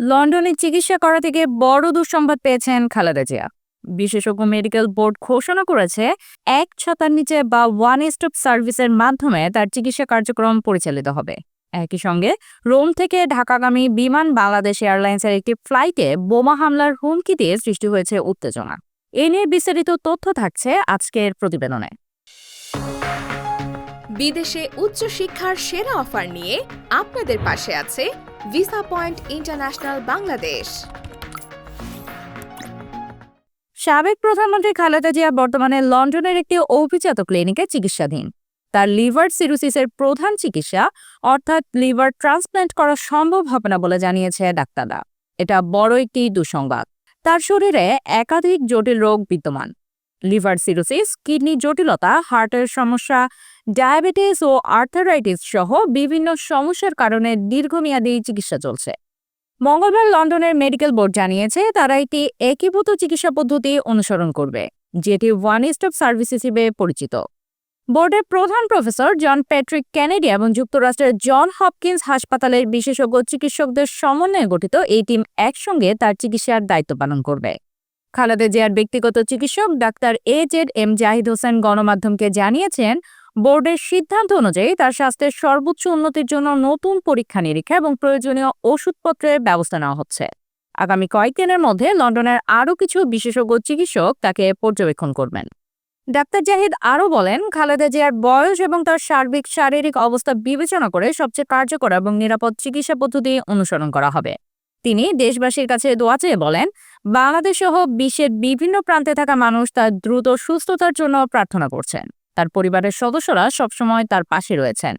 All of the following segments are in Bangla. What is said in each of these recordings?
লন্ডনে চিকিৎসা করা থেকে বড় দুঃসংবাদ পেয়েছেন খালেদা জিয়া। বিশেষজ্ঞ মেডিকেল বোর্ড ঘোষণা করেছে, এক ছতার নিচে বা ওয়ান স্টপ সার্ভিসের মাধ্যমে তার চিকিৎসা কার্যক্রম পরিচালিত হবে। একই সঙ্গে, রোম থেকে ঢাকাগামী বিমান বাংলাদেশ এয়ারলাইন্সের একটি ফ্লাইটে বোমা হামলার হুমকি দিয়ে সৃষ্টি হয়েছে উত্তেজনা। এ নিয়ে বিস্তারিত তথ্য থাকছে আজকের প্রতিবেদনে। বিদেশে উচ্চশিক্ষার সেরা অফার নিয়ে আপনাদের পাশে আছে ভিসা পয়েন্ট ইন্টারন্যাশনাল বাংলাদেশ সাবেক প্রধানমন্ত্রী খালেদা জিয়া বর্তমানে লন্ডনের একটি অভিজাত ক্লিনিকে চিকিৎসাধীন। তার লিভার সিরোসিসের প্রধান চিকিৎসা, অর্থাৎ লিভার ট্রান্সপ্ল্যান্ট করা সম্ভব হবে না বলে জানিয়েছে ডাক্তাররা। এটা বড় একটি দুঃসংবাদ। তার শরীরে একাধিক জটিল রোগ বিদ্যমান। লিভার সিরোসিস, কিডনি জটিলতা, হার্টের সমস্যা, ডায়াবেটিস ও আর্থারাইটিস সহ বিভিন্ন সমস্যার কারণে দীর্ঘমেয়াদী চিকিৎসা চলছে। মঙ্গলবার লন্ডনের মেডিকেল বোর্ড জানিয়েছে, তারা একটি একীভূত চিকিৎসা পদ্ধতি অনুসরণ করবে, যেটি ওয়ান স্টপ সার্ভিস হিসেবে পরিচিত। বোর্ডের প্রধান প্রফেসর জন প্যাট্রিক কেনেডি এবং যুক্তরাষ্ট্রের জন হপকিন্স হাসপাতালের বিশেষজ্ঞ চিকিৎসকদের সমন্বয়ে গঠিত এই টিম একসঙ্গে তার চিকিৎসার দায়িত্ব পালন করবে। খালেদা জিয়ার ব্যক্তিগত চিকিৎসক doctor A Z M Zahid Hossain গণমাধ্যমকে জানিয়েছেন, বোর্ডের সিদ্ধান্ত অনুযায়ী তার স্বাস্থ্যের সর্বোচ্চ উন্নতির জন্য নতুন পরীক্ষা নিরীক্ষা এবং প্রয়োজনীয় ওষুধপত্রের ব্যবস্থা নেওয়া হচ্ছে। আগামী কয়েকদিনের মধ্যে লন্ডনের আরও কিছু বিশেষজ্ঞ চিকিৎসক তাকে পর্যবেক্ষণ করবেন। ডাক্তার জাহিদ আরও বলেন, খালেদা জিয়ার বয়স এবং তার সার্বিক শারীরিক অবস্থা বিবেচনা করে সবচেয়ে কার্যকর এবং নিরাপদ চিকিৎসা পদ্ধতি অনুসরণ করা হবে। তিনি দেশবাসীর কাছে দোয়া চেয়ে বলেন বাংলাদেশ সহ বিশ্বের বিভিন্ন প্রান্তে থাকা মানুষ তার দ্রুত সুস্থতার জন্য প্রার্থনা করছেন। তার পরিবারের সদস্যরা সবসময় তার পাশে রয়েছেন।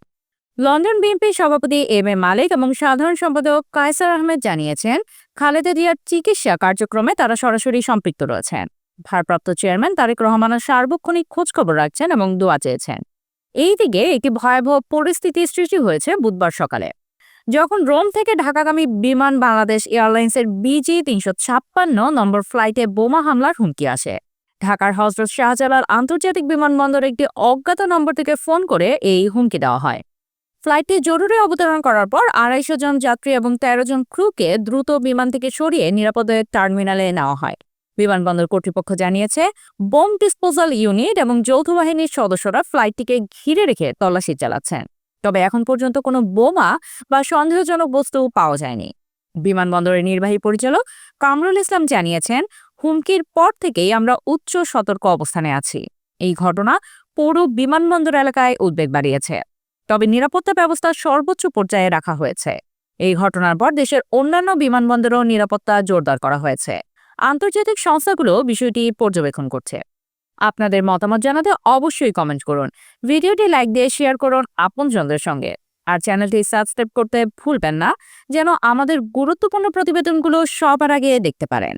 লন্ডন বিএনপি সভাপতি এম এ মালিক এবং সাধারণ সম্পাদক কায়সার আহমেদ জানিয়েছেন, খালেদা জিয়ার চিকিৎসা কার্যক্রমে তারা সরাসরি সম্পৃক্ত রয়েছেন। ভারপ্রাপ্ত চেয়ারম্যান তারেক রহমানের সার্বক্ষণিক খোঁজখবর রাখছেন এবং দোয়া চেয়েছেন। এই দিকে একটি ভয়াবহ পরিস্থিতি সৃষ্টি হয়েছে বুধবার সকালে। যখন রোম থেকে ঢাকাগামী বিমান বাংলাদেশ এয়ারলাইন্সের বিজি তিনশো ছাপ্পান্ন নম্বর ফ্লাইটে বোমা হামলার হুমকি আসে। ঢাকার হজরত শাহজালাল আন্তর্জাতিক বিমানবন্দর একটি অজ্ঞাত নম্বর থেকে ফোন করে এই হুমকি দেওয়া হয়। ফ্লাইটটি জরুরি অবতরণ করার পর আড়াইশো জন যাত্রী এবং তেরো জন ক্রুকে দ্রুত বিমান থেকে সরিয়ে নিরাপদে টার্মিনালে নেওয়া হয়। বিমানবন্দর কর্তৃপক্ষ জানিয়েছে, বোম ডিসপোজাল ইউনিট এবং যৌথ বাহিনীর সদস্যরা ফ্লাইটটিকে ঘিরে রেখে তল্লাশি চালাচ্ছেন। তবে এখন পর্যন্ত কোনো বোমা বা সন্দেহজনক বস্তু পাওয়া যায়নি। বিমানবন্দরের নির্বাহী পরিচালক কামরুল ইসলাম জানিয়েছেন, হুমকির পর থেকেই আমরা উচ্চ সতর্ক অবস্থানে আছি। এই ঘটনা পুরো বিমানবন্দর এলাকায় উদ্বেগ বাড়িয়েছে। তবে নিরাপত্তা ব্যবস্থা সর্বোচ্চ পর্যায়ে রাখা হয়েছে। এই ঘটনার পর দেশের অন্যান্য বিমানবন্দরেও নিরাপত্তা জোরদার করা হয়েছে। আন্তর্জাতিক সংস্থাগুলো বিষয়টি পর্যবেক্ষণ করছে। আপনাদের মতামত জানাতে অবশ্যই কমেন্ট করুন। ভিডিওটি লাইক দিয়ে শেয়ার করুন আপনজনদের সঙ্গে। আর চ্যানেলটি সাবস্ক্রাইব করতে ভুলবেন না, যেন আমাদের গুরুত্বপূর্ণ প্রতিবেদনগুলো সবার আগে দেখতে পারেন।